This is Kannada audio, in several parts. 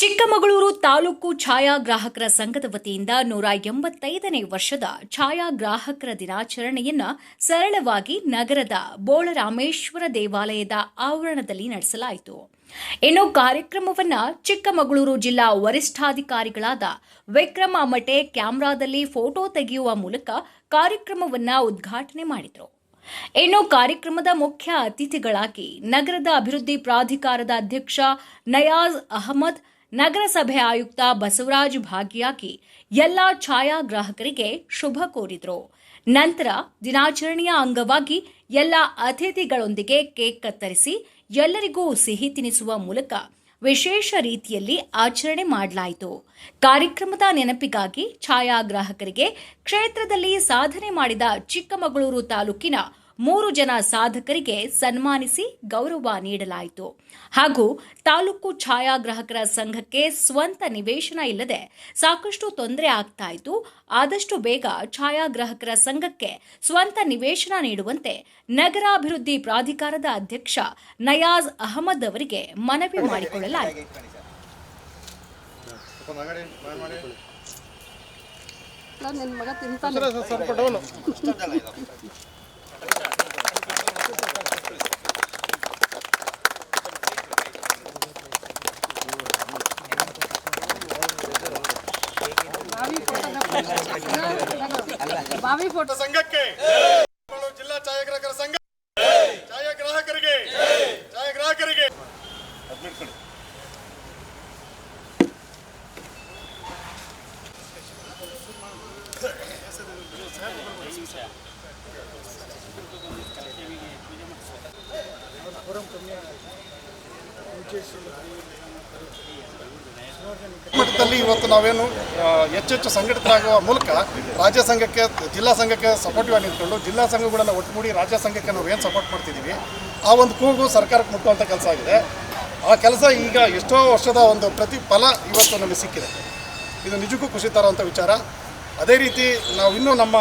ಚಿಕ್ಕಮಗಳೂರು ತಾಲೂಕು ಛಾಯಾಗ್ರಾಹಕರ ಸಂಘದ ವತಿಯಿಂದ ನೂರ ಎಂಬತ್ತೈದನೇ ವರ್ಷದ ಛಾಯಾಗ್ರಾಹಕರ ದಿನಾಚರಣೆಯನ್ನು ಸರಳವಾಗಿ ನಗರದ ಬೋಳರಾಮೇಶ್ವರ ದೇವಾಲಯದ ಆವರಣದಲ್ಲಿ ನಡೆಸಲಾಯಿತು. ಇನ್ನು ಕಾರ್ಯಕ್ರಮವನ್ನ ಚಿಕ್ಕಮಗಳೂರು ಜಿಲ್ಲಾ ವರಿಷ್ಠಾಧಿಕಾರಿಗಳಾದ ವಿಕ್ರಮ ಮಠೆ ಕ್ಯಾಮ್ರಾದಲ್ಲಿ ಫೋಟೋ ತೆಗೆಯುವ ಮೂಲಕ ಕಾರ್ಯಕ್ರಮವನ್ನ ಉದ್ಘಾಟನೆ ಮಾಡಿದರು. ಇನ್ನು ಕಾರ್ಯಕ್ರಮದ ಮುಖ್ಯ ಅತಿಥಿಗಳಾಗಿ ನಗರದ ಅಭಿವೃದ್ಧಿ ಪ್ರಾಧಿಕಾರದ ಅಧ್ಯಕ್ಷ ನಯಾಜ್ ಅಹಮದ್ ನಗರಸಭೆ ಆಯುಕ್ತ ಬಸವರಾಜ್ ಭಾಗಿಯಾಗಿ ಎಲ್ಲ ಛಾಯಾಗ್ರಾಹಕರಿಗೆ ಶುಭ ಕೋರಿದರು. ನಂತರ ದಿನಾಚರಣೆಯ ಅಂಗವಾಗಿ ಎಲ್ಲ ಅತಿಥಿಗಳೊಂದಿಗೆ ಕೇಕ್ ಕತ್ತರಿಸಿ ಎಲ್ಲರಿಗೂ ಸಿಹಿ ತಿನಿಸುವ ಮೂಲಕ ವಿಶೇಷ ರೀತಿಯಲ್ಲಿ ಆಚರಣೆ ಮಾಡಲಾಯಿತು. ಕಾರ್ಯಕ್ರಮದ ನೆನಪಿಗಾಗಿ ಛಾಯಾಗ್ರಾಹಕರಿಗೆ ಕ್ಷೇತ್ರದಲ್ಲಿ ಸಾಧನೆ ಮಾಡಿದ ಚಿಕ್ಕಮಗಳೂರು ತಾಲೂಕಿನ ಮೂರು ಜನ ಸಾಧಕರಿಗೆ ಸನ್ಮಾನಿಸಿ ಗೌರವ ನೀಡಲಾಯಿತು. ಹಾಗೂ ತಾಲೂಕು ಛಾಯಾಗ್ರಾಹಕರ ಸಂಘಕ್ಕೆ ಸ್ವಂತ ನಿವೇಶನ ಇಲ್ಲದೆ ಸಾಕಷ್ಟು ತೊಂದರೆ ಆಗ್ತಾ ಇತ್ತು. ಆದಷ್ಟು ಬೇಗ ಛಾಯಾಗ್ರಾಹಕರ ಸಂಘಕ್ಕೆ ಸ್ವಂತ ನಿವೇಶನ ನೀಡುವಂತೆ ನಗರಾಭಿವೃದ್ಧಿ ಪ್ರಾಧಿಕಾರದ ಅಧ್ಯಕ್ಷ ನಯಾಜ್ ಅಹಮದ್ ಅವರಿಗೆ ಮನವಿ ಮಾಡಿಕೊಳ್ಳಲಾಯಿತು. ನಿನ್ನ ಮಗ ತಿಂತಾನೆ. ಬಾವಿ ಫೋಟೋಗ್ರಾಫರ್ ಬಾವಿ ಫೋಟೋ ಸಂಘಕ್ಕೆ ಚಿಕ್ಕಮಗಳೂರು ಜಿಲ್ಲಾ ಛಾಯಾಗ್ರಾಹಕರ ಸಂಘ ಛಾಯಾಗ್ರಾಹಕರಿಗೆ ಛಾಯಾಗ್ರಾಹಕರಿಗೆ ಮಟ್ಟದಲ್ಲಿ ಇವತ್ತು ನಾವೇನು ಹೆಚ್ಚೆಚ್ಚು ಸಂಘಟಿತರಾಗುವ ಮೂಲಕ ರಾಜ್ಯ ಸಂಘಕ್ಕೆ, ಜಿಲ್ಲಾ ಸಂಘಕ್ಕೆ ಸಪೋರ್ಟಿವ್ ಆಗಿ ನಿಂತ್ಕೊಂಡು ಜಿಲ್ಲಾ ಸಂಘಗಳನ್ನ ಒಟ್ಟುಗೂಡಿ ರಾಜ್ಯ ಸಂಘಕ್ಕೆ ನಾವು ಏನು ಸಪೋರ್ಟ್ ಮಾಡ್ತಿದ್ದೀವಿ ಆ ಒಂದು ಕೂಗು ಸರ್ಕಾರಕ್ಕೆ ಮುಟ್ಟುವಂಥ ಕೆಲಸ ಆಗಿದೆ. ಆ ಕೆಲಸ ಈಗ ಎಷ್ಟೋ ವರ್ಷದ ಒಂದು ಪ್ರತಿಫಲ ಇವತ್ತು ನಮಗೆ ಸಿಕ್ಕಿದೆ. ಇದು ನಿಜಕ್ಕೂ ಖುಷಿ ತರುವಂಥ ವಿಚಾರ. ಅದೇ ರೀತಿ ನಾವು ಇನ್ನೂ ನಮ್ಮ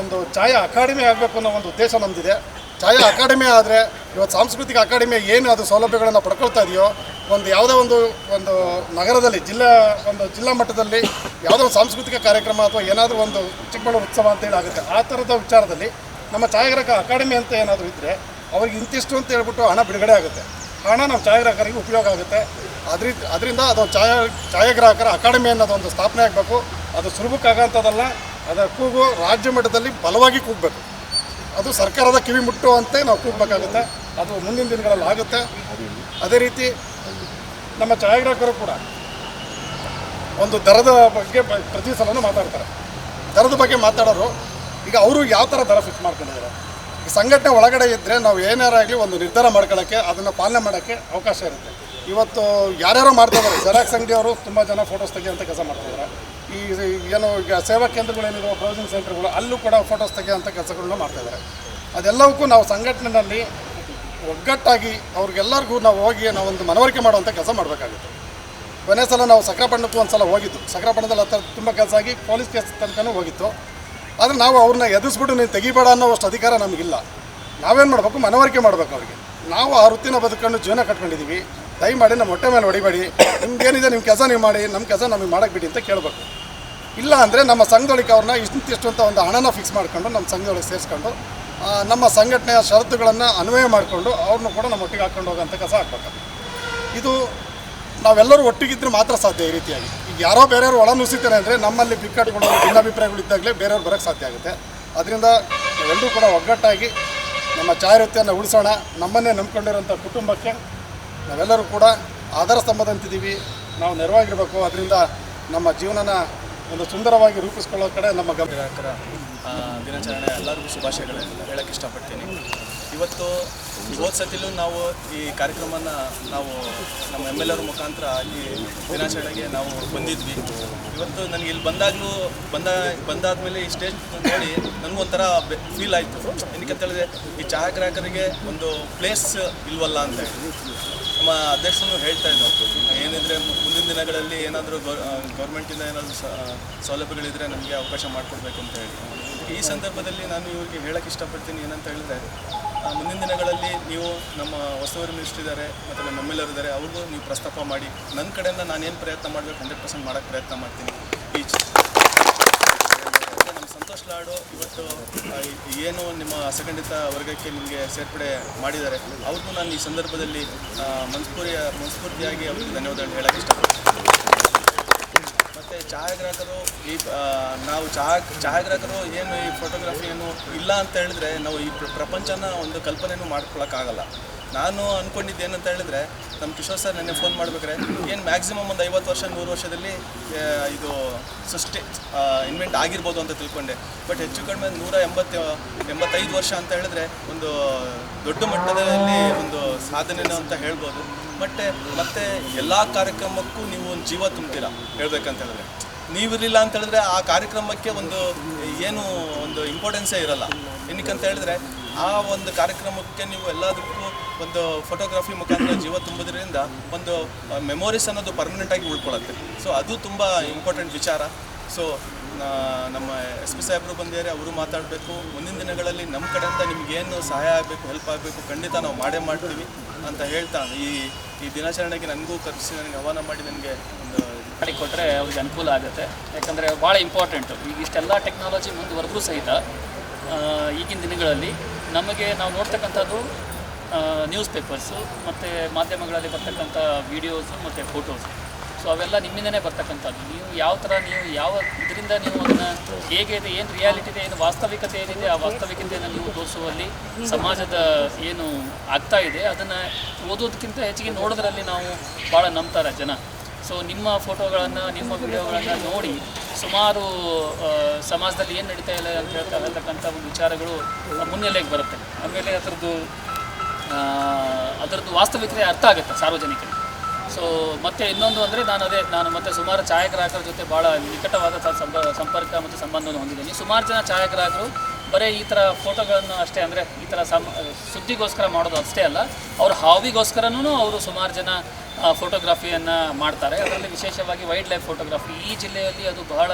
ಒಂದು ಛಾಯಾ ಅಕಾಡೆಮಿ ಆಗಬೇಕು ಅನ್ನೋ ಒಂದು ಉದ್ದೇಶ ನಮ್ಮದಿದೆ ಛಾಯಾ ಅಕಾಡೆಮಿ ಆದರೆ ಇವತ್ತು ಸಾಂಸ್ಕೃತಿಕ ಅಕಾಡೆಮಿ ಏನು ಅದು ಸೌಲಭ್ಯಗಳನ್ನು ಪಡ್ಕೊಳ್ತಾ ಇದೆಯೋ, ಒಂದು ಯಾವುದೇ ಒಂದು ಒಂದು ನಗರದಲ್ಲಿ, ಜಿಲ್ಲಾ, ಒಂದು ಜಿಲ್ಲಾ ಮಟ್ಟದಲ್ಲಿ ಯಾವುದೋ ಒಂದು ಸಾಂಸ್ಕೃತಿಕ ಕಾರ್ಯಕ್ರಮ ಅಥವಾ ಏನಾದರೂ ಒಂದು ಚಿಕ್ಕಮಗಳೂರು ಉತ್ಸವ ಅಂತೇಳಿ ಆಗುತ್ತೆ. ಆ ಥರದ ವಿಚಾರದಲ್ಲಿ ನಮ್ಮ ಛಾಯಾಗ್ರಾಹಕ ಅಕಾಡೆಮಿ ಅಂತ ಏನಾದರೂ ಇದ್ದರೆ ಅವ್ರಿಗೆ ಇಂತಿಷ್ಟು ಅಂತ ಹೇಳ್ಬಿಟ್ಟು ಹಣ ಬಿಡುಗಡೆ ಆಗುತ್ತೆ. ಹಣ ನಮ್ಮ ಛಾಯಾಗ್ರಾಹಕರಿಗೆ ಉಪಯೋಗ ಆಗುತ್ತೆ. ಅದ್ರಿ, ಅದರಿಂದ ಅದು ಛಾಯಾ, ಛಾಯಾಗ್ರಾಹಕರ ಅಕಾಡೆಮಿ ಅನ್ನೋದು ಒಂದು ಸ್ಥಾಪನೆ ಆಗಬೇಕು. ಅದು ಸುಲಭಕ್ಕಾಗಂಥದ್ದಲ್ಲ. ಅದರ ಕೂಗು ರಾಜ್ಯ ಮಟ್ಟದಲ್ಲಿ ಬಲವಾಗಿ ಕೂಗಬೇಕು. ಅದು ಸರ್ಕಾರದ ಕಿವಿ ಮುಟ್ಟುವಂತೆ ನಾವು ಕೂಗಬೇಕಾಗುತ್ತೆ. ಅದು ಮುಂದಿನ ದಿನಗಳಲ್ಲಿ ಆಗುತ್ತೆ. ಅದೇ ರೀತಿ ನಮ್ಮ ಛಾಯಾಗ್ರಾಹಕರು ಕೂಡ ಒಂದು ದರದ ಬಗ್ಗೆ ಪ್ರತಿ ಸಲನೂ ಮಾತಾಡ್ತಾರೆ. ದರದ ಬಗ್ಗೆ ಮಾತಾಡೋರು, ಈಗ ಅವರು ಯಾವ ಥರ ದರ ಫಿಕ್ಸ್ ಮಾಡ್ಕೊಂಡಿದ್ದಾರೆ? ಈ ಸಂಘಟನೆ ಒಳಗಡೆ ಇದ್ದರೆ ನಾವು ಏನಾರಾಗಲಿ ಒಂದು ನಿರ್ಧಾರ ಮಾಡ್ಕೊಳ್ಳೋಕ್ಕೆ, ಅದನ್ನು ಪಾಲನೆ ಮಾಡೋಕ್ಕೆ ಅವಕಾಶ ಇರುತ್ತೆ. ಇವತ್ತು ಯಾರ್ಯಾರೋ ಮಾಡ್ತಾ ಇದ್ದಾರೆ ಜೆರಾಕ್ಸ್ ಅಂಗಡಿಯವರು ತುಂಬ ಜನ ಫೋಟೋಸ್ ತೆಗೆಯುವಂಥ ಕೆಲಸ ಮಾಡ್ತಿದ್ದಾರೆ. ಈ ಏನು ಈಗ ಸೇವಾ ಕೇಂದ್ರಗಳೇನಿರೋ ಪ್ರೌಸಿಂಗ್ ಸೆಂಟರ್ಗಳು ಅಲ್ಲೂ ಕೂಡ ಫೋಟೋಸ್ ತೆಗೆಯುವಂಥ ಕೆಲಸಗಳನ್ನ ಮಾಡ್ತಾಯಿದ್ದಾರೆ ಅದೆಲ್ಲವಕ್ಕೂ ನಾವು ಸಂಘಟನೆಯಲ್ಲಿ ಒಗ್ಗಟ್ಟಾಗಿ ಅವ್ರಿಗೆಲ್ಲರಿಗೂ ನಾವು ಹೋಗಿ ನಾವು ಒಂದು ಮನವರಿಕೆ ಮಾಡುವಂಥ ಕೆಲಸ ಮಾಡಬೇಕಾಗುತ್ತೆ. ಕೊನೆ ಸಲ ನಾವು ಸಕ್ರಪಣ್ಣಕ್ಕೂ ಒಂದು ಸಲ ಹೋಗಿದ್ದು. ಸಕ್ರಪಣ್ಣದಲ್ಲಿ ಹತ್ತಿರ ತುಂಬ ಕೆಲಸ ಆಗಿ ಪೊಲೀಸ್ ಕೇಸ್ ತನಕನೂ ಹೋಗಿತ್ತು. ಆದರೆ ನಾವು ಅವ್ರನ್ನ ಎದುರಿಸ್ಬಿಟ್ಟು ನೀನು ತೆಗಿಬೇಡ ಅನ್ನೋ ಅಷ್ಟು ಅಧಿಕಾರ ನಮಗಿಲ್ಲ. ನಾವೇನು ಮಾಡಬೇಕು? ಮನವರಿಕೆ ಮಾಡಬೇಕು ಅವ್ರಿಗೆ. ನಾವು ಆ ವೃತ್ತಿನ ಬದುಕೊಂಡು ಜೀವನ ಕಟ್ಕೊಂಡಿದ್ದೀವಿ. ದಯಮಾಡಿ ನಮ್ಮ ಹೊಟ್ಟೆ ಮೇಲೆ ಹೊಡಿಬೇಡಿ. ನಿಮ್ಗೇನಿದೆ ನಿಮ್ಮ ಕೆಲಸ ನೀವು ಮಾಡಿ ನಮ್ಮ ಕೆಲಸ ನಮಗೆ ಮಾಡಕ್ಕೆ ಬಿಡಿ ಅಂತ ಕೇಳಬೇಕು. ಇಲ್ಲ ಅಂದರೆ ನಮ್ಮ ಸಂಘದೊಳಗೆ ಅವ್ರನ್ನ ಇಷ್ಟಿಷ್ಟು ಅಂತ ಒಂದು ಹಣನ ಫಿಕ್ಸ್ ಮಾಡಿಕೊಂಡು ನಮ್ಮ ಸಂಘದೊಳಗೆ ಸೇರಿಸ್ಕೊಂಡು ನಮ್ಮ ಸಂಘಟನೆಯ ಷರತ್ತುಗಳನ್ನು ಅನ್ವಯ ಮಾಡಿಕೊಂಡು ಅವ್ರನ್ನ ಕೂಡ ನಮ್ಮ ಒಟ್ಟಿಗೆ ಹಾಕ್ಕೊಂಡು ಹೋಗೋಂಥ ಕೆಲಸ ಆಗ್ಬೇಕು ಇದು ನಾವೆಲ್ಲರೂ ಒಟ್ಟಿಗಿದ್ರೆ ಮಾತ್ರ ಸಾಧ್ಯ ಈ ರೀತಿಯಾಗಿ. ಈಗ ಯಾರೋ ಬೇರೆಯವರು ಒಳ ನುಸಿತಾರೆ ಅಂದರೆ ನಮ್ಮಲ್ಲಿ ಬಿಕ್ಕಟ್ಟುಗಳು ಭಿನ್ನಾಭಿಪ್ರಾಯಗಳಿದ್ದಾಗಲೇ ಬೇರೆಯವ್ರು ಬರೋಕ್ಕೆ ಸಾಧ್ಯ ಆಗುತ್ತೆ. ಅದರಿಂದ ಎಲ್ಲರೂ ಕೂಡ ಒಗ್ಗಟ್ಟಾಗಿ ನಮ್ಮ ಛಾಯಾವೃತ್ತಿಯನ್ನು ಉಳಿಸೋಣ. ನಮ್ಮನ್ನೇ ನಂಬ್ಕೊಂಡಿರೋಂಥ ಕುಟುಂಬಕ್ಕೆ ನಾವೆಲ್ಲರೂ ಕೂಡ ಆಧಾರ ಸ್ತಂಭದಂತಿದ್ದೀವಿ. ನಾವು ನೆರವಾಗಿರಬೇಕು. ಅದರಿಂದ ನಮ್ಮ ಜೀವನನ ಒಂದು ಸುಂದರವಾಗಿ ರೂಪಿಸ್ಕೊಳ್ಳೋ ಕಡೆ ನಮ್ಮ ಗ್ರಾಹಕರ ದಿನಾಚರಣೆ ಎಲ್ಲರಿಗೂ ಶುಭಾಶಯಗಳನ್ನು ಹೇಳಕ್ಕೆ ಇಷ್ಟಪಡ್ತೀನಿ. ಇವತ್ತು ಸತಿಲೂ ನಾವು ಈ ಕಾರ್ಯಕ್ರಮನ ನಾವು ನಮ್ಮ ಎಂ ಎಲ್ ಮುಖಾಂತರ ಈ ದಿನಾಚರಣೆಗೆ ನಾವು ಬಂದಿದ್ವಿ. ಇವತ್ತು ನನಗೆ ಇಲ್ಲಿ ಬಂದಾಗಲೂ ಬಂದ, ಬಂದಾದ್ಮೇಲೆ ಈ ಸ್ಟೇಜ್ ನೋಡಿ ನನಗೊಂಥರ ಫೀಲ್ ಆಯಿತು. ಏನಕ್ಕೆ ಹೇಳಿದ್ರೆ ಈ ಛಾಯಾಗ್ರಾಹಕರಿಗೆ ಒಂದು ಪ್ಲೇಸ್ ಇಲ್ವಲ್ಲ ಅಂತ ಹೇಳಿ. ನಮ್ಮ ಅಧ್ಯಕ್ಷರು ಹೇಳ್ತಾ ಇದ್ದಾರೆ ಏನಿದ್ರೆ ಮುಂದಿನ ದಿನ ದಿನಗಳಲ್ಲಿ ಏನಾದರೂ ಗೌರ್ಮೆಂಟಿಂದ ಏನಾದರೂ ಸೌಲಭ್ಯಗಳಿದ್ರೆ ನಮಗೆ ಅವಕಾಶ ಮಾಡಿಕೊಡ್ಬೇಕು ಅಂತ ಹೇಳಿ ಈ ಸಂದರ್ಭದಲ್ಲಿ ನಾನು ಇವರಿಗೆ ಹೇಳಕ್ಕೆ ಇಷ್ಟಪಡ್ತೀನಿ ಏನಂತ ಹೇಳಿದ್ರೆ ಮುಂದಿನ ದಿನಗಳಲ್ಲಿ ನೀವು ನಮ್ಮ ಹೊಸವರು ಮಿನಿಸ್ಟ್ರ್ ಇದ್ದಾರೆ ಮತ್ತು ನಮ್ಮ ಎಂ ಎಲ್ ಇದ್ದಾರೆ ಅವ್ರಿಗೂ ನೀವು ಪ್ರಸ್ತಾಪ ಮಾಡಿ. ನನ್ನ ಕಡೆಯಿಂದ ನಾನೇನು ಪ್ರಯತ್ನ ಮಾಡಬೇಕು ಹಂಡ್ರೆಡ್ ಪರ್ಸೆಂಟ್ ಮಾಡೋಕ್ಕೆ ಪ್ರಯತ್ನ ಮಾಡ್ತೀನಿ. ಮತ್ತೆ ನಮ್ಮ ಇವತ್ತು ಏನು ನಿಮ್ಮ ಅಸಖಂಡಿತ ವರ್ಗಕ್ಕೆ ನಿಮಗೆ ಸೇರ್ಪಡೆ ಮಾಡಿದ್ದಾರೆ ಅವ್ರಿಗೂ ನಾನು ಈ ಸಂದರ್ಭದಲ್ಲಿ ಮನಸ್ಫೂರಿಯ ಮನಸ್ಫೂರ್ತಿಯಾಗಿ ಅವ್ರಿಗೆ ಧನ್ಯವಾದಗಳು ಹೇಳಕ್ಕೆ ಇಷ್ಟಪಡ್ತೀನಿ. ಮತ್ತು ಛಾಯಾಗ್ರಾಹಕರು, ಈ ನಾವು ಚಹಾ ಛಾಯಾಗ್ರಾಹಕರು ಏನು ಈ ಫೋಟೋಗ್ರಫಿಯನ್ನು ಇಲ್ಲ ಅಂತ ಹೇಳಿದ್ರೆ ನಾವು ಈ ಪ್ರ- ಪ್ರಪಂಚನ ಒಂದು ಕಲ್ಪನೆನೂ ಮಾಡ್ಕೊಳಕ್ಕಾಗಲ್ಲ ನಾನು ಅಂದ್ಕೊಂಡಿದ್ದು ಏನಂತ ಹೇಳಿದ್ರೆ, ನಮ್ಮ ಕಿಶೋರ್ ಸರ್ ನನಗೆ ಫೋನ್ ಮಾಡ್ಬೇಕ್ರೆ ಏನು ಮ್ಯಾಕ್ಸಿಮಮ್ ಒಂದು ಐವತ್ತು ವರ್ಷ, ನೂರು ವರ್ಷದಲ್ಲಿ ಇದು ಸೃಷ್ಟಿ ಇನ್ವೆಂಟ್ ಆಗಿರ್ಬೋದು ಅಂತ ತಿಳ್ಕೊಂಡೆ. ಬಟ್ ಹೆಚ್ಚು ಕಡಿಮೆ ನೂರ ಎಂಬತ್ತು, ಎಂಬತ್ತೈದು ವರ್ಷ ಅಂತ ಹೇಳಿದ್ರೆ, ಒಂದು ದೊಡ್ಡ ಮಟ್ಟದಲ್ಲಿ ಒಂದು ಸಾಧನೆ ಅಂತ ಹೇಳ್ಬೋದು. ಬಟ್ ಮತ್ತೆ ಎಲ್ಲ ಕಾರ್ಯಕ್ರಮಕ್ಕೂ ನೀವು ಒಂದು ಜೀವ ತುಂಬ್ತೀರಾ? ಹೇಳ್ಬೇಕಂತ ಹೇಳಿದ್ರೆ. ನೀವಿರಲಿಲ್ಲ ಅಂತ ಹೇಳಿದ್ರೆ ಆ ಕಾರ್ಯಕ್ರಮಕ್ಕೆ ಒಂದು ಏನು, ಒಂದು ಇಂಪಾರ್ಟೆನ್ಸೇ ಇರಲ್ಲ. ಏನಕ್ಕಂತ ಹೇಳಿದ್ರೆ, ಆ ಒಂದು ಕಾರ್ಯಕ್ರಮಕ್ಕೆ ನೀವು ಎಲ್ಲದಕ್ಕೂ ಒಂದು ಫೋಟೋಗ್ರಫಿ ಮುಖಾಂತರ ಜೀವ ತುಂಬೋದ್ರಿಂದ ಒಂದು ಮೆಮೊರೀಸ್ ಅನ್ನೋದು ಪರ್ಮನೆಂಟ್ ಆಗಿ ಉಳ್ಕೊಳ್ಳುತ್ತೆ. ಸೊ ಅದು ತುಂಬ ಇಂಪಾರ್ಟೆಂಟ್ ವಿಚಾರ. ಸೊ ನಮ್ಮ ಎಸ್ ಪಿ ಸಾಹೇಬರು ಬಂದಿದ್ದಾರೆ, ಅವರು ಮಾತಾಡಬೇಕು. ಮುಂದಿನ ದಿನಗಳಲ್ಲಿ ನಮ್ಮ ಕಡೆಯಿಂದ ನಿಮಗೇನು ಸಹಾಯ ಆಗಬೇಕು ಹೆಲ್ಪ್ ಆಗಬೇಕು, ಖಂಡಿತ ನಾವು ಮಾಡೇ ಮಾಡ್ತೀವಿ ಅಂತ ಹೇಳ್ತಾ ಈ ಈ ದಿನಾಚರಣೆಗೆ ನನಗೂ ಕರೆಸಿ, ನನಗೆ ಆಹ್ವಾನ ಮಾಡಿ, ನನಗೆ ಒಂದು ಮಾಡಿ ಕೊಟ್ಟರೆ ಅವ್ರಿಗೆ ಅನುಕೂಲ ಆಗುತ್ತೆ. ಯಾಕಂದರೆ ಭಾಳ ಇಂಪಾರ್ಟೆಂಟು ಈಗ ಇಷ್ಟೆಲ್ಲ ಟೆಕ್ನಾಲಜಿ ಮುಂದುವರೆದ್ರೂ ಸಹಿತ ಈಗಿನ ದಿನಗಳಲ್ಲಿ ನಮಗೆ ನಾವು ನೋಡ್ತಕ್ಕಂಥದ್ದು ನ್ಯೂಸ್ ಪೇಪರ್ಸು ಮತ್ತು ಮಾಧ್ಯಮಗಳಲ್ಲಿ ಬರ್ತಕ್ಕಂಥ ವೀಡಿಯೋಸು ಮತ್ತು ಫೋಟೋಸು ಸೊ ಅವೆಲ್ಲ ನಿಮ್ಮಿಂದನೇ ಬರ್ತಕ್ಕಂಥದ್ದು. ನೀವು ಯಾವ ಥರ, ನೀವು ಯಾವ ಇದರಿಂದ ನೀವು ಅದನ್ನು ಹೇಗೆ ಇದೆ, ಏನು ರಿಯಾಲಿಟಿ ಇದೆ, ಏನು ವಾಸ್ತವಿಕತೆ ಏನಿದೆ, ಆ ವಾಸ್ತವಿಕತೆಯನ್ನು ನೀವು ತೋರಿಸುವಲ್ಲಿ ಸಮಾಜದ ಏನು ಆಗ್ತಾ ಇದೆ, ಅದನ್ನು ಓದೋದಕ್ಕಿಂತ ಹೆಚ್ಚಿಗೆ ನೋಡೋದ್ರಲ್ಲಿ ನಾವು ಭಾಳ ನಂಬ್ತಾರೆ ಜನ. ಸೊ ನಿಮ್ಮ ಫೋಟೋಗಳನ್ನು ನಿಮ್ಮ ವಿಡಿಯೋಗಳನ್ನು ನೋಡಿ ಸುಮಾರು ಸಮಾಜದಲ್ಲಿ ಏನು ನಡೀತಾ ಇಲ್ಲ ಅಂತ ಹೇಳ್ತಾ ಇರತಕ್ಕಂಥ ಒಂದು ವಿಚಾರಗಳು ಮುನ್ನೆಲೆಗೆ ಬರುತ್ತೆ. ಆಮೇಲೆ ಅದರದ್ದು ಅದರದ್ದು ವಾಸ್ತವಿಕತೆ ಅರ್ಥ ಆಗುತ್ತೆ ಸಾರ್ವಜನಿಕರಿಗೆ. ಸೊ ಮತ್ತೆ ಇನ್ನೊಂದು ಅಂದರೆ ನಾನು ಅದೇ, ನಾನು ಮತ್ತೆ ಸುಮಾರು ಛಾಯಾಗ್ರಾಹಕರ ಜೊತೆ ಭಾಳ ನಿಕಟವಾದ ಸಂಪರ್ಕ ಮತ್ತು ಸಂಬಂಧವನ್ನು ಹೊಂದಿದ್ದೀನಿ. ಸುಮಾರು ಜನ ಛಾಯಾಗ್ರಾಹಕರು ಬರೀ ಈ ಥರ ಫೋಟೋಗಳನ್ನು ಅಷ್ಟೇ ಅಂದರೆ ಈ ಥರ ಸಮ್ ಸುದ್ದಿಗೋಸ್ಕರ ಮಾಡೋದು ಅಷ್ಟೇ ಅಲ್ಲ, ಅವ್ರ ಹಾವಿಗೋಸ್ಕರನೂ ಅವರು ಸುಮಾರು ಜನ ಫೋಟೋಗ್ರಫಿಯನ್ನು ಮಾಡ್ತಾರೆ. ಅದರಲ್ಲಿ ವಿಶೇಷವಾಗಿ ವೈಲ್ಡ್ ಲೈಫ್ ಫೋಟೋಗ್ರಫಿ ಈ ಜಿಲ್ಲೆಯಲ್ಲಿ ಅದು ಬಹಳ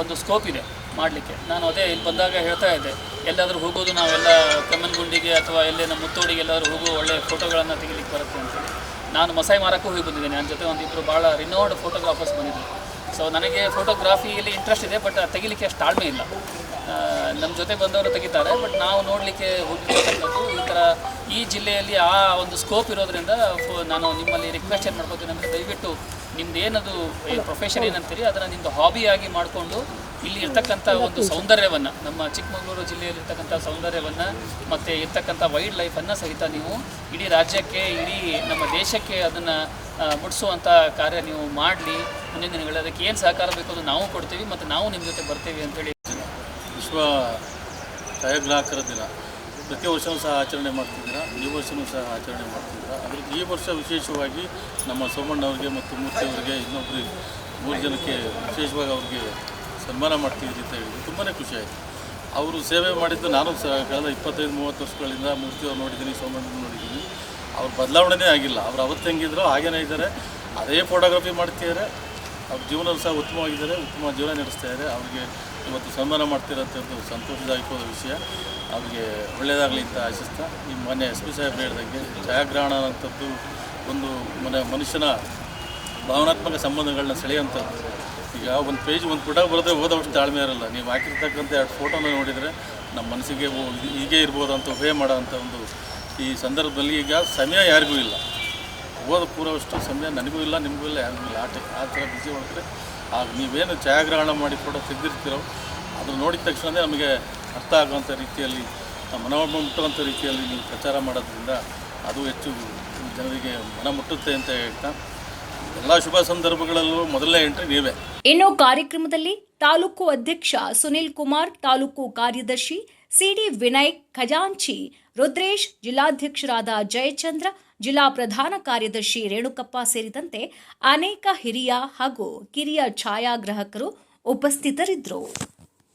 ಒಂದು ಸ್ಕೋಪ್ ಇದೆ ಮಾಡಲಿಕ್ಕೆ. ನಾನು ಅದೇ ಇಲ್ಲಿ ಬಂದಾಗ ಹೇಳ್ತಾ ಇದ್ದೆ, ಎಲ್ಲಾದರೂ ಹೋಗೋದು ನಾವೆಲ್ಲ ಕೆಮ್ಮನ್ಗುಂಡಿಗೆ ಅಥವಾ ಎಲ್ಲೇ ನಮ್ಮ ಮುತ್ತೋಡಿಗೆ ಎಲ್ಲಾದರೂ ಹೋಗೋ ಒಳ್ಳೆಯ ಫೋಟೋಗಳನ್ನು ತೆಗಿಲಿಕ್ಕೆ ಬರುತ್ತೆ ಅಂತೇಳಿ ನಾನು ಮಸಾಯಿ ಮಾರಕ್ಕೂ ಹೋಗಿ ಬಂದಿದ್ದೇನೆ ನನ್ನ ಜೊತೆ ಒಂದು ಇಬ್ಬರು ಭಾಳ ರಿನೋಡ್ ಫೋಟೋಗ್ರಾಫರ್ಸ್ ಬಂದಿದ್ದರು ಸೊ ನನಗೆ ಫೋಟೋಗ್ರಾಫಿಯಲ್ಲಿ ಇಂಟ್ರೆಸ್ಟ್ ಇದೆ ಬಟ್ ತೆಗಿಲಿಕ್ಕೆ ಅಷ್ಟು ತಾಳ್ಮೆ ಇಲ್ಲ. ನಮ್ಮ ಜೊತೆ ಬಂದವರು ತೆಗಿತಾರೆ ಬಟ್ ನಾವು ನೋಡಲಿಕ್ಕೆ ಹೋಗಿರ್ತಕ್ಕಂಥದ್ದು ಈ ಥರ ಈ ಜಿಲ್ಲೆಯಲ್ಲಿ ಆ ಒಂದು ಸ್ಕೋಪ್ ಇರೋದ್ರಿಂದ ನಾನು ನಿಮ್ಮಲ್ಲಿ ರಿಕ್ವೆಸ್ಟ್ ಏನು ಮಾಡ್ಕೋತೀನಿ ಅಂದರೆ ದಯವಿಟ್ಟು ನಿಮ್ದು ಏನದು ಪ್ರೊಫೆಷನ್ ಏನಂತೀರಿ? ಅದನ್ನು ನಿಮ್ಮದು ಹಾಬಿಯಾಗಿ ಮಾಡಿಕೊಂಡು ಇಲ್ಲಿ ಇರ್ತಕ್ಕಂಥ ಒಂದು ಸೌಂದರ್ಯವನ್ನು ನಮ್ಮ ಚಿಕ್ಕಮಗಳೂರು ಜಿಲ್ಲೆಯಲ್ಲಿ ಇರ್ತಕ್ಕಂಥ ಸೌಂದರ್ಯವನ್ನು ಮತ್ತು ಇರ್ತಕ್ಕಂಥ ವೈಲ್ಡ್ ಲೈಫನ್ನು ಸಹಿತ ನೀವು ಇಡೀ ರಾಜ್ಯಕ್ಕೆ ಇಡೀ ನಮ್ಮ ದೇಶಕ್ಕೆ ಅದನ್ನು ಮುಟ್ಟಿಸುವಂಥ ಕಾರ್ಯ ನೀವು ಮಾಡಲಿ. ಮುಂದಿನ ದಿನಗಳಲ್ಲಿ ಅದಕ್ಕೆ ಏನು ಸಹಕಾರ ಬೇಕು ಅದು ನಾವು ಕೊಡ್ತೀವಿ ಮತ್ತು ನಾವು ನಿಮ್ಮ ಜೊತೆ ಬರ್ತೀವಿ ಅಂತೇಳಿ ವಿಶ್ವ ಛಾಯಾಗ್ರಾಹಕರ ದಿನ ಪ್ರತಿ ವರ್ಷವೂ ಸಹ ಆಚರಣೆ ಮಾಡ್ತಿದ್ದೀರಾ? ಈ ವರ್ಷವೂ ಸಹ ಆಚರಣೆ ಮಾಡ್ತಿದ್ದೀರಾ? ಅದಕ್ಕೆ ಈ ವರ್ಷ ವಿಶೇಷವಾಗಿ ನಮ್ಮ ಸೋಮಣ್ಣವ್ರಿಗೆ ಮತ್ತು ಮೂರ್ತಿ ಅವರಿಗೆ ಇನ್ನೊಬ್ಬರು ಮೂರು ಜನಕ್ಕೆ ವಿಶೇಷವಾಗಿ ಅವ್ರಿಗೆ ಸನ್ಮಾನ ಮಾಡ್ತೀವಿ ಅಂತ ಹೇಳಿ ತುಂಬಾ ಖುಷಿ ಆಯಿತು. ಅವರು ಸೇವೆ ಮಾಡಿದ್ದು ನಾನು ಕಳೆದ ಇಪ್ಪತ್ತೈದು, ಮೂವತ್ತು ವರ್ಷಗಳಿಂದ ಮೂರ್ತಿಯವ್ರು ನೋಡಿದ್ದೀನಿ ಸೋಮಣ್ಣ ನೋಡಿದ್ದೀನಿ. ಅವ್ರ ಬದಲಾವಣೆನೇ ಆಗಿಲ್ಲ. ಅವ್ರು ಅವತ್ತು ಹೆಂಗಿದ್ರು ಹಾಗೇನೇ ಇದ್ದಾರೆ. ಅದೇ ಫೋಟೋಗ್ರಫಿ ಮಾಡ್ತಿದ್ದಾರೆ. ಅವ್ರ ಜೀವನ ಸಹ ಉತ್ತಮವಾಗಿದ್ದಾರೆ. ಉತ್ತಮ ಜೀವನ ನಡೆಸ್ತಾ ಇದ್ದಾರೆ. ಅವ್ರಿಗೆ ಇವತ್ತು ಸನ್ಮಾನ ಮಾಡ್ತಿರೋಂಥದ್ದು ಸಂತೋಷದಾಯಕವಾದ ವಿಷಯ. ಅವ್ರಿಗೆ ಒಳ್ಳೆಯದಾಗಲಿ ಅಂತ ಆಶಿಸ್ತಾ. ಈ ಮೊನ್ನೆ ಎಸ್ ಪಿ ಸಾಹೇಬ್ ಹೇಳಿದಂಗೆ ಛಾಯಾಗ್ರಹಣ ಅನ್ನೋಂಥದ್ದು ಒಂದು ಮನೆ, ಮನುಷ್ಯನ ಭಾವನಾತ್ಮಕ ಸಂಬಂಧಗಳನ್ನ ಸೆಳೆಯುವಂಥದ್ದು. ಈಗ ಒಂದು ಪೇಜ್ ಒಂದು ಪುಟ ಬರೋದೇ ಓದೋಷ್ಟು ತಾಳ್ಮೆ ಇರಲ್ಲ. ನೀವು ಹಾಕಿರ್ತಕ್ಕಂಥ ಎರಡು ಫೋಟೋನ ನೋಡಿದರೆ ನಮ್ಮ ಮನಸ್ಸಿಗೆ ಹೀಗೆ ಇರ್ಬೋದು ಅಂತ ಊಹೆ ಮಾಡೋವಂಥ ಒಂದು ಈ ಸಂದರ್ಭದಲ್ಲಿ ಈಗ ಸಮಯ ಯಾರಿಗೂ ಇಲ್ಲ. ಓದ ಪೂರವಷ್ಟು ಸಮಯ ನನಗೂ ಇಲ್ಲ, ನಿಮಗೂ ಇಲ್ಲ, ಯಾರಿಗೂ ಇಲ್ಲ. ಆ ಟೈ, ಆ ಥರ ಬಿಸಿ ಹೊಡೆದ್ರೆ ಆಗ ನೀವೇನು ಛಾಯಾಗ್ರಹಣ ಮಾಡಿ ಫೋಟೋ ತೆಗೆದಿರ್ತೀರೋ, ಅದನ್ನು ನೋಡಿದ ತಕ್ಷಣವೇ ನಮಗೆ ಅರ್ಥ ಆಗುವಂಥ ರೀತಿಯಲ್ಲಿ ಮನೋಭ ಮನ ಮುಟ್ಟುವಂಥ ರೀತಿಯಲ್ಲಿ ನೀವು ಪ್ರಚಾರ ಮಾಡೋದ್ರಿಂದ ಅದು ಹೆಚ್ಚು ಜನರಿಗೆ ಮನ ಮುಟ್ಟುತ್ತೆ ಅಂತ ಹೇಳ್ತಾ, ಎಲ್ಲ ಶುಭ ಸಂದರ್ಭಗಳಲ್ಲೂ ಮೊದಲನೇ ಎಂಟ್ರಿ ನೀವೇ. ಇನ್ನು ಕಾರ್ಯಕ್ರಮದಲ್ಲಿ ತಾಲೂಕು ಅಧ್ಯಕ್ಷ ಸುನಿಲ್ ಕುಮಾರ್, ತಾಲೂಕು ಕಾರ್ಯದರ್ಶಿ ಸಿಡಿ ವಿನಯ್ ಖಜಾಂಚಿ, ರುದ್ರೇಶ್ ಜಿಲ್ಲಾಧ್ಯಕ್ಷರಾದ ಜಯಚಂದ್ರ ಜಿಲ್ಲಾ ಪ್ರಧಾನ ಕಾರ್ಯದರ್ಶಿ ರೇಣುಕಪ್ಪ ಸೇರಿದಂತೆ ಅನೇಕ ಹಿರಿಯ ಹಾಗೂ ಕಿರಿಯ ಛಾಯಾಗ್ರಾಹಕರು ಉಪಸ್ಥಿತರಿದ್ದರು.